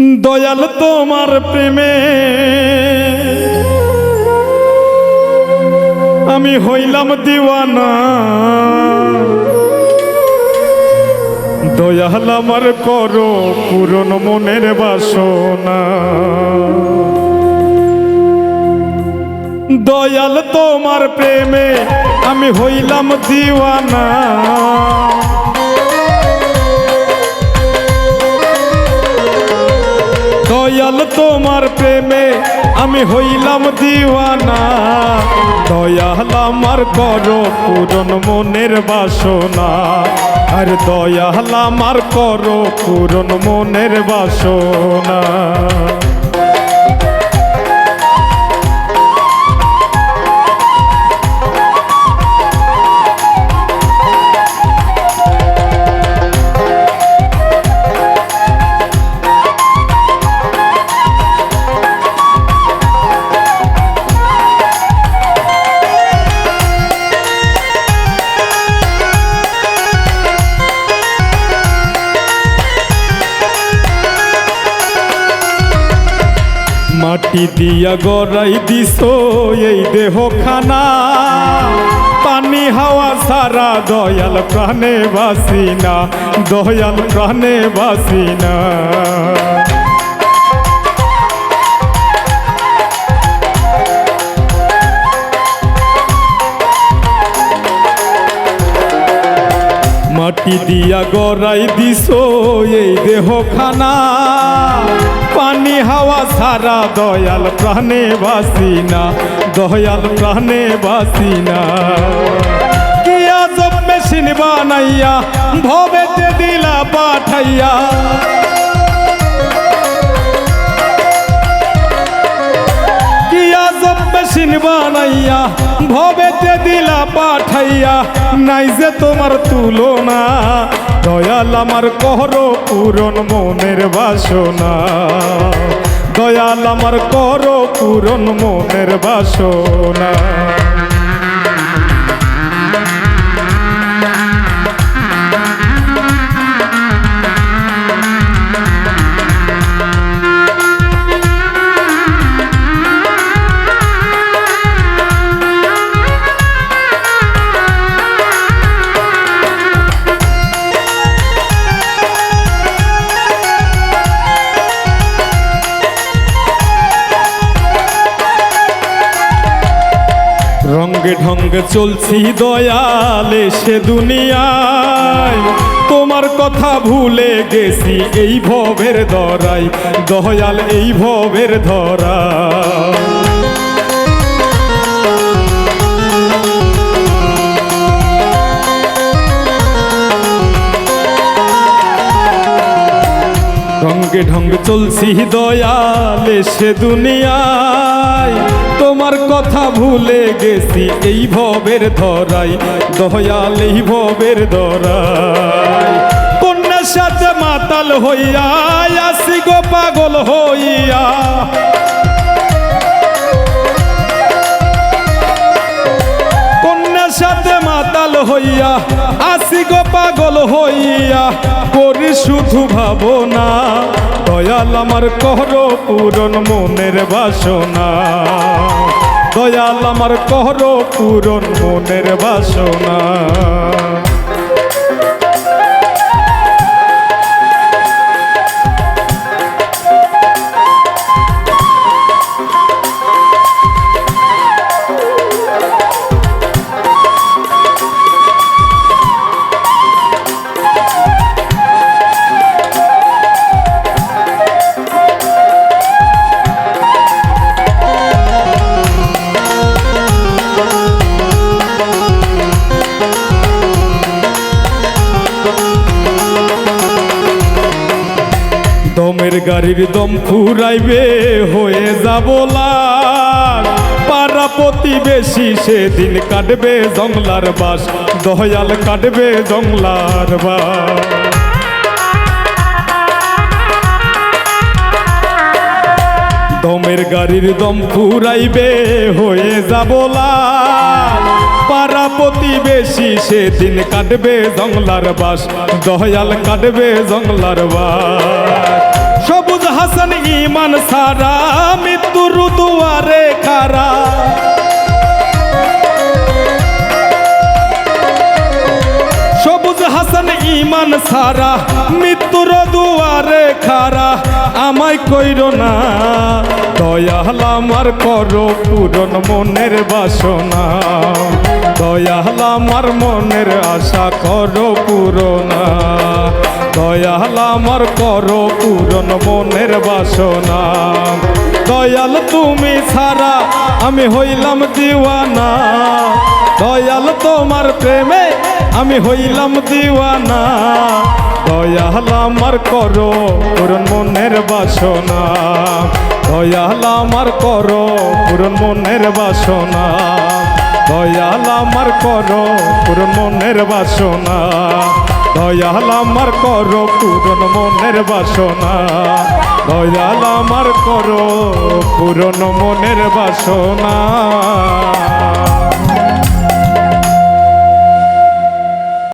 দয়াল তোমার প্রেমে। আমি হইলাম দিওয়ানা। দয়াল আমার করো পূরণ মনের বাসনা। দয়াল তোমার প্রেমে আমি হইলাম দিওয়ানা। প্রেমে আমি হইলাম দিওয়ানা। দয়াল আমার করো পূরণ মনের বাসনা। আর দয়াল আমার করো পূরণ মনের বাসনা। মাটি দিয়া গড়াই দিস এই দেহ খানা পানি হাওয়া সারা দয়াল প্রাণে বাসিনা দয়াল প্রাণে বাসিনা মাটি দিয়া গড়াই দিস এই দেহ খানা পানি হাওয়া সারা দয়াল প্রাণে বাসিনা, দয়াল প্রাণে বাসিনা। কি আজব মেশিন বানাইয়া, ভবেতে দিলা পাঠাইয়া। মেশিন বানাইয়া, ভবেতে দিলা পাঠাইয়া, নাই যে তোমার তুলনা। দয়াল আমার করো পূরণ মনের বাসনা। দয়াল আমার কর পূরণ মনের বাসনা। রঙ্গে ঢঙ্গে চলছি দয়ালে সে দুনিয়ায়। তোমার কথা ভুলে গেছি এই ভবের ধরাই দয়াল এই ভবের ধরা রঙ্গে ঢঙ্গে চলছি দয়ালে সে দুনিয়ায়। তোমার কথা ভুলে গেছি, এই ভবের ধরাই, দয়াল এই ভবের ধরাই। কন্যার সাথে মাতাল হইয়া, আসি গো পাগল হইয়া। কন্যার সাথে মাতাল হইয়া, আসি গো পাগল হইয়া, করি শুধু ভাবনা। দয়াল আমার কহর পূরণ মনের বাসনা। দয়াল আমার কহর পূরণ মনের বাসনা। দমের গাড়ির দম ফুরাইবে, হয়ে যাব পাড়া প্রতিবেশী সেদিন কাটবে জংলার বাস, দয়াল কাটবে জংলার বাস। দমের গাড়ির দম ফুরাইবে, হয়ে যাব পাড়া প্রতিবেশী সেদিন কাটবে জংলার বাস, দয়াল কাটবে জংলার বাস। হাসান ইমান সারা মৃত্যুর দুয়ারে খারা। সবুজ হাসান ইমান সারা মৃত্যুর দুয়ারে খারা। আমায় কইর না, দয়াল আমার করো পূরণ মনের বাসনা। দয়াল আমার মনের আশা করো পূরণা দয়াল আমার করো পূরণ মনের বাসনা। দয়াল তুমি ছাড়া আমি হইলাম দিওয়ানা। দয়াল তোমার প্রেমে আমি হইলাম দিওয়ানা। দয়াল আমার করো পূরণ মনের বাসনা। দয়াল আমার করো পূরণ মনের বাসনা। দয়াল আমার করো পূরণ মনের বাসনা। দয়াল আমার করো পূরণ মনের বাসনা। দয়াল আমার করো পূরণ মনের বাসনা।